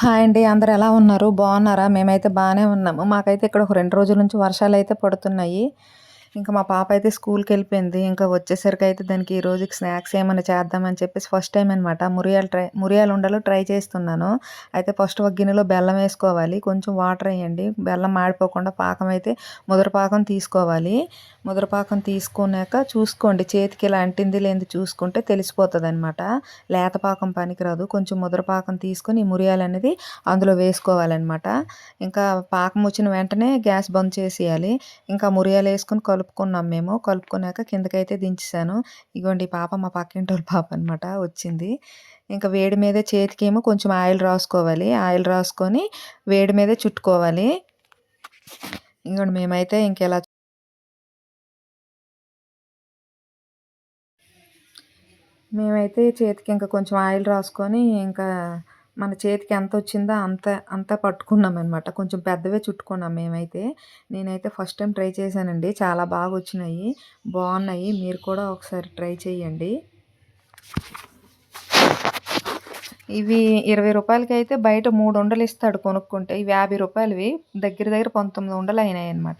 Hi అండి అందరు ఎలా ఉన్నారు? బాగున్నారా? మేమైతే బాగానే ఉన్నాము. మాకైతే ఇక్కడ ఒక రెండు రోజుల నుంచి వర్షాలు అయితే పడుతున్నాయి. ఇంకా మా పాప అయితే స్కూల్కి వెళ్ళిపోయింది ఇంకా వచ్చేసరికి అయితే దానికి ఈ రోజుకి స్నాక్స్ ఏమైనా చేద్దామని చెప్పేసి ఫస్ట్ టైం అనమాట మురియాలు ట్రై మురియాలు ఉండలు ట్రై చేస్తున్నాను. అయితే ఫస్ట్ ఒక గిన్నెలో బెల్లం వేసుకోవాలి. కొంచెం వాటర్ వేయండి. బెల్లం మాడిపోకుండా పాకం అయితే ముదరపాకం తీసుకోవాలి. ముదరపాకం తీసుకున్నాక చూసుకోండి. చేతికి ఇలా అంటింది లేనిది చూసుకుంటే తెలిసిపోతుంది అనమాట లేత పాకం పనికిరాదు. కొంచెం ముదరపాకం తీసుకొని ఈ మురియాలు అనేది అందులో వేసుకోవాలన్నమాట. ఇంకా పాకం వచ్చిన వెంటనే గ్యాస్ బంద్ చేసేయాలి. ఇంకా మురియాలు వేసుకొని కలుపుకున్నాం మేము. కలుపుకున్నాక కిందకైతే దించేసాను ఇగోండి పాప మా పక్కింటి వాళ్ళ పాప అనమాట వచ్చింది. ఇంకా వేడి మీదే చేతికేమో కొంచెం ఆయిల్ రాసుకోవాలి. ఆయిల్ రాసుకొని వేడి మీదే చుట్టుకోవాలి. ఇంకోటి మేమైతే ఇంకెలా మేమైతే చేతికి ఇంకా కొంచెం ఆయిల్ రాసుకొని ఇంకా మన చేతికి ఎంత వచ్చిందో అంత అంత పట్టుకున్నాం అనమాట కొంచెం పెద్దవే చుట్టుకున్నాం మేమైతే. నేనైతే ఫస్ట్ టైం ట్రై చేశానండి. చాలా బాగా వచ్చినాయి బాగున్నాయి. మీరు కూడా ఒకసారి ట్రై చేయండి ఇవి ఇరవై రూపాయలకి అయితే బయట మూడు ఉండలు ఇస్తాడు కొనుక్కుంటే. ఇవి యాభై రూపాయలవి దగ్గర దగ్గర పంతొమ్మిది ఉండలు అయినాయి అనమాట